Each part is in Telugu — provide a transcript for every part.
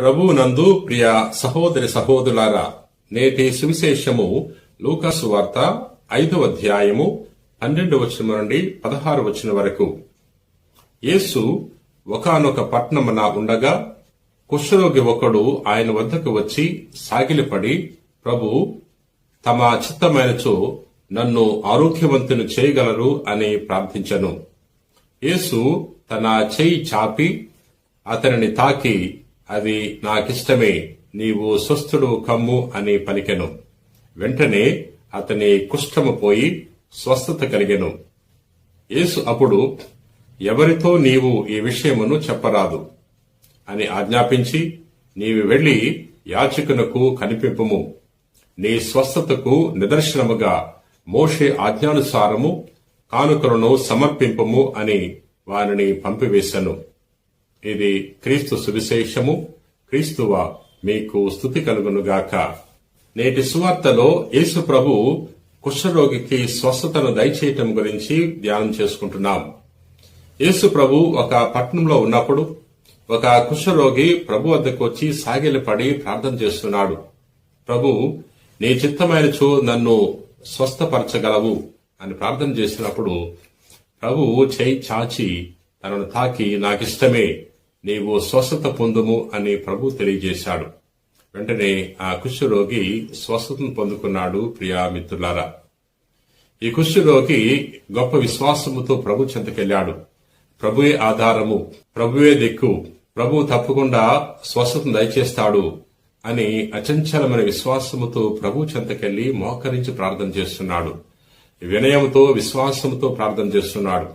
ప్రభు నందు ప్రియ సహోదరి సహోదరులారా నేటి సువిశేషము లూకాసు వార్త ఐదవ అధ్యాయము పన్నెండు వచనం నుండి పదహారు వచనం వరకు. యేసు ఒకానొక పట్టణమున ఉండగా కుష్ఠరోగి ఒకడు ఆయన వద్దకు వచ్చి సాగిలిపడి ప్రభు తమ చిత్తమైనచో నన్ను ఆరోగ్యవంతుని చేయగలరు అని ప్రార్థించను. యేసు తన చేయి చాపి అతనిని తాకి అది నాకిష్టమే నీవు స్వస్థుడు కమ్ము అని పలికెను. వెంటనే అతని కుష్ఠము పోయి స్వస్థత కలిగెను. యేసు అప్పుడు ఎవరితో నీవు ఈ విషయమును చెప్పరాదు అని ఆజ్ఞాపించి నీవు వెళ్ళి యాచకునకు కనిపింపుము. నీ స్వస్థతకు నిదర్శనముగా మోషే ఆజ్ఞానుసారము కానుకలను సమర్పింపము అని వారిని పంపివేశను. ఇది క్రీస్తు సువిశేషము. క్రీస్తువ మీకు స్థుతి కలుగునుగాక. నేటి సువార్తలో యేసు ప్రభు కుష్ఠరోగికి స్వస్థతను దయచేయటం గురించి ధ్యానం చేసుకుంటున్నాం. యేసు ప్రభు ఒక పట్టణంలో ఉన్నప్పుడు ఒక కుష్ఠరోగి ప్రభు వద్దకు వచ్చి సాగిలపడి ప్రార్థన చేస్తున్నాడు. ప్రభు నీ చిత్తమైనచో నన్ను స్వస్థపరచగలవు అని ప్రార్థన చేసినప్పుడు ప్రభు చేయి చాచి తనను తాకి నాకిష్టమే. నీవు స్వస్థత పొందుము అని ప్రభు తెలియజేశాడు. వెంటనే ఆ కుష్ఠరోగి స్వస్థతను పొందుకున్నాడు ప్రియా మిత్రులారా. ఈ కుష్ఠరోగి గొప్ప విశ్వాసముతో ప్రభు చెంతకెళ్ళాడు ప్రభువే ఆధారము ప్రభువే దిక్కు ప్రభు తప్పకుండా స్వస్థతను దయచేస్తాడు అని అచంచలమైన విశ్వాసముతో ప్రభు చెంతకెళ్ళి మోకరించి ప్రార్థన చేస్తున్నాడు. వినయముతో విశ్వాసముతో ప్రార్థన చేస్తున్నాడు.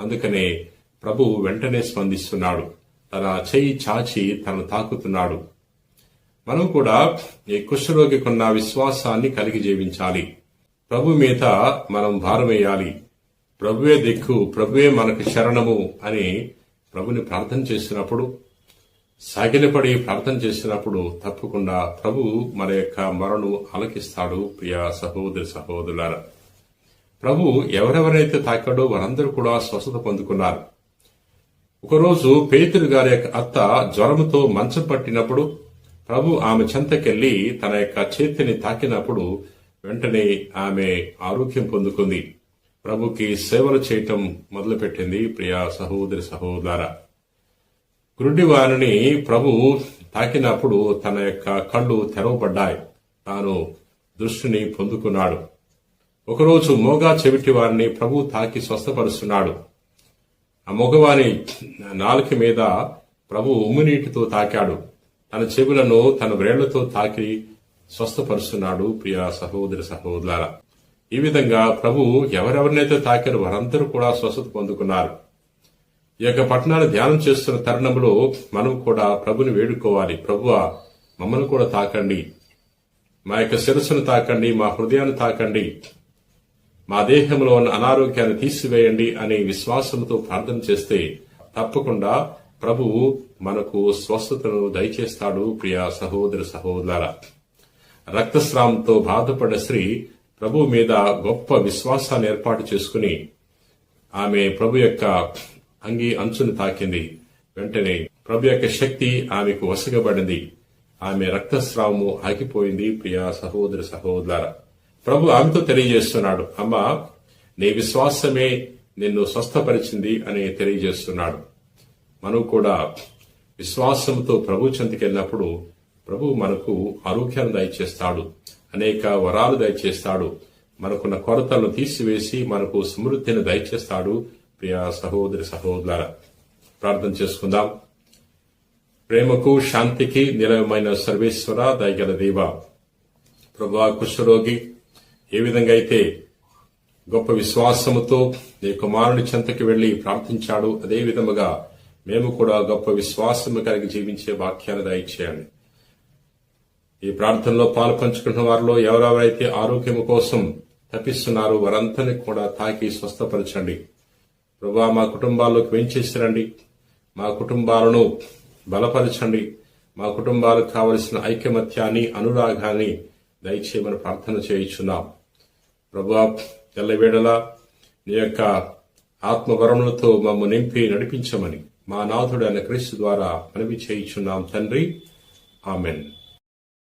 అందుకనే ప్రభు వెంటనే స్పందిస్తున్నాడు. తన చేయి చాచి తను తాకుతున్నాడు. మనం కూడా ఈ కుష్ఠరోగికున్న విశ్వాసాన్ని కలిగి జీవించాలి. ప్రభు మీద మనం భారమేయాలి. ప్రభువే దిక్కు ప్రభువే మనకు శరణము అని ప్రభుని ప్రార్థన చేసినప్పుడు సాగిలపడి ప్రార్థన చేసినప్పుడు తప్పకుండా ప్రభు మన యొక్క మరణు ఆలకిస్తాడు ప్రియ సహోదరి సహోదరులారా. ప్రభు ఎవరెవరైతే తాకాడో వారందరూ కూడా స్వస్థత పొందుకున్నారు. ఒకరోజు పేతురు గారి యొక్క అత్త జ్వరముతో మంచం పట్టినప్పుడు ప్రభు ఆమె చెంతకెళ్ళి తన యొక్క చేతిని తాకినప్పుడు వెంటనే ఆమె ఆరోగ్యం పొందుకుంది. ప్రభుకి సేవలు చేయటం మొదలుపెట్టింది ప్రియ సహోదరి సహోదర. గురుడి వారిని ప్రభు తాకినప్పుడు తన యొక్క కళ్ళు తెరవబడ్డాయి. తాను దృష్టిని పొందుకున్నాడు. ఒకరోజు మోగా చెవిటి వారిని ప్రభు తాకి స్వస్థపరుస్తున్నాడు. ఆ మగవాని నాలుక మీద ప్రభు ఉమ్మినీటితో తాకాడు. తన చెవులను తన వ్రేళ్ళతో తాకి స్వస్థపరుస్తున్నాడు ప్రియ సహోదరి సహోదరుల ఈ విధంగా ప్రభు ఎవరెవరినైతే తాకారో వారందరూ కూడా స్వస్థత పొందుకున్నారు. ఈ యొక్క పట్టణాన్ని ధ్యానం చేస్తున్న తరుణంలో మనం కూడా ప్రభుని వేడుకోవాలి. ప్రభువ మమ్మల్ని కూడా తాకండి. మా యొక్క శిరస్సును తాకండి మా హృదయాన్ని తాకండి. మా దేహంలో ఉన్న అనారోగ్యాన్ని తీసివేయండి అనే విశ్వాసంతో ప్రార్థన చేస్తే తప్పకుండా ప్రభువు మనకు స్వస్థతను దయచేస్తాడు ప్రియ సహోదర సహోదర రక్తస్రావంతో బాధపడిన స్త్రీ ప్రభు మీద గొప్ప విశ్వాసాన్ని ఏర్పాటు చేసుకుని ఆమె ప్రభు యొక్క అంగి అంచును తాకింది. వెంటనే ప్రభు యొక్క శక్తి ఆమెకు వసగబడింది ఆమె రక్తస్రావము ఆగిపోయింది ప్రియ సహోదర సహోదర ప్రభు ఆమెతో తెలియజేస్తున్నాడు అమ్మా నీ విశ్వాసమే నిన్ను స్వస్థపరిచింది అని తెలియజేస్తున్నాడు. మనం కూడా విశ్వాసంతో ప్రభు చెంతకెళ్ళినప్పుడు ప్రభు మనకు ఆరోగ్యాన్ని దయచేస్తాడు అనేక వరాలు దయచేస్తాడు మనకున్న కొరతలను తీసివేసి మనకు సమృద్ధిని దయచేస్తాడు. ప్రియ సహోదరి సహోదర ప్రార్థన చేసుకుందాం. ప్రేమకు శాంతికి నిలయమైన సర్వేశ్వర దయగల దేవ ప్రభా కుష్ఠరోగి ఏ విధంగా అయితే గొప్ప విశ్వాసముతో నీ కుమారుని చెంతకి వెళ్ళి ప్రార్థించాడు అదే విధముగా మేము కూడా గొప్ప విశ్వాసము కలిగి జీవించే వాక్యాన్ని దయచేయండి. ఈ ప్రార్థనలో పాలు పంచుకున్న వారిలో ఎవరెవరైతే ఆరోగ్యం కోసం తప్పిస్తున్నారు వారందరినీ కూడా తాకి స్వస్థపరచండి. ప్రభా మా కుటుంబాల్లోకి వెంచేసిరండి. మా కుటుంబాలను బలపరచండి. మా కుటుంబాలకు కావలసిన ఐకమత్యాన్ని అనురాగాన్ని దయచేయమని ప్రార్థన చేయించున్నాం. ప్రభా తెల్లవేడల నీ యొక్క ఆత్మవరములతో మమ్మ నింపి నడిపించమని మా నాథుడైన క్రీస్తు ద్వారా మనవి చేయించున్నాం తండ్రి. ఆమెన్.